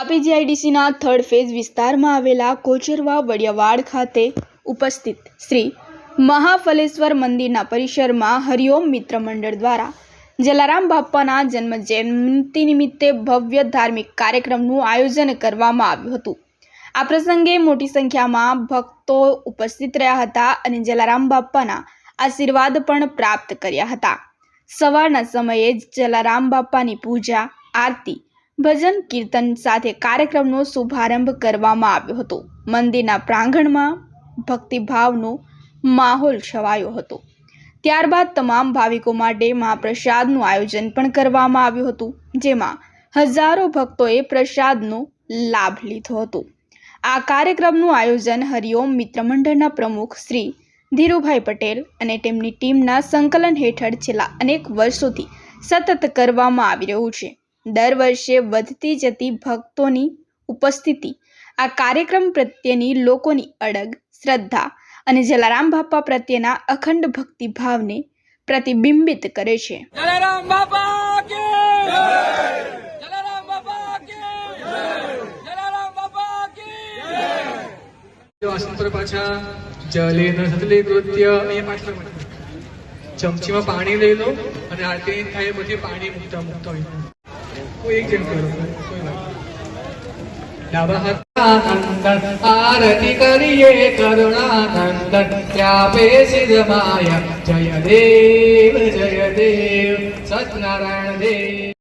Tapi જીઆઈડીસીના third phase વિસ્તારમાં આવેલા કોચરવા વડિયાવાડ ખાતે ઉપસ્થિત શ્રી મહાફલેશ્વર મંદિરના પરિસરમાં હરિઓમ મિત્ર મંડળ દ્વારા જલારામ બાપાના જન્મ જયંતિ નિમિત્તે ભવ્ય ધાર્મિક કાર્યક્રમનું આયોજન કરવામાં આવ્યું હતું. આ પ્રસંગે મોટી સંખ્યામાં ભક્તો ઉપસ્થિત રહ્યા હતા અને જલારામ બાપાના આશીર્વાદ પણ પ્રાપ્ત કર્યા હતા. સવારના સમયે જ જલારામ બાપાની પૂજા, આરતી ભજન કીર્તન સાથે કાર્યક્રમનો શુભારંભ કરવામાં આવ્યો હતો. મંદિરના પ્રાંગણમાં ભક્તિભાવનો માહોલ છવાયો હતો. ત્યારબાદ તમામ ભાવિકો માટે મહાપ્રસાદનું આયોજન પણ કરવામાં આવ્યું હતું, જેમાં હજારો ભક્તોએ પ્રસાદનો લાભ લીધો હતો. આ કાર્યક્રમનું આયોજન હરિઓમ મિત્ર મંડળના પ્રમુખ શ્રી ધીરુભાઈ પટેલ અને તેમની ટીમના સંકલન હેઠળ છેલ્લા અનેક વર્ષોથી સતત કરવામાં આવી રહ્યું છે. દર વર્ષે વધતી જતી ભક્તોની ઉપસ્થિતિ. આ કાર્યક્રમ પ્રત્યેની લોકોની અડગ શ્રદ્ધા અને જલારામ બાપા પ્રત્યેના અખંડ ભક્તિભાવને પ્રતિબિંબિત કરે છે. જલારામ બાપા જલારામ બાપા જલારામ બાપા કે આસન પર પાછા અહીંયા પાછળ પાછળ. ચમચીમાં પાણી લઈ લો અને આરતી થાય પછી પાણી મૂકતા મૂકતા હોય. કોઈ એક આનંદન આરતી કરીએ, કરુણાનંદન ત્યાપે સિદ્ધ માયા જય દેવ જય દેવ, સત્યનારાયણ દેવ.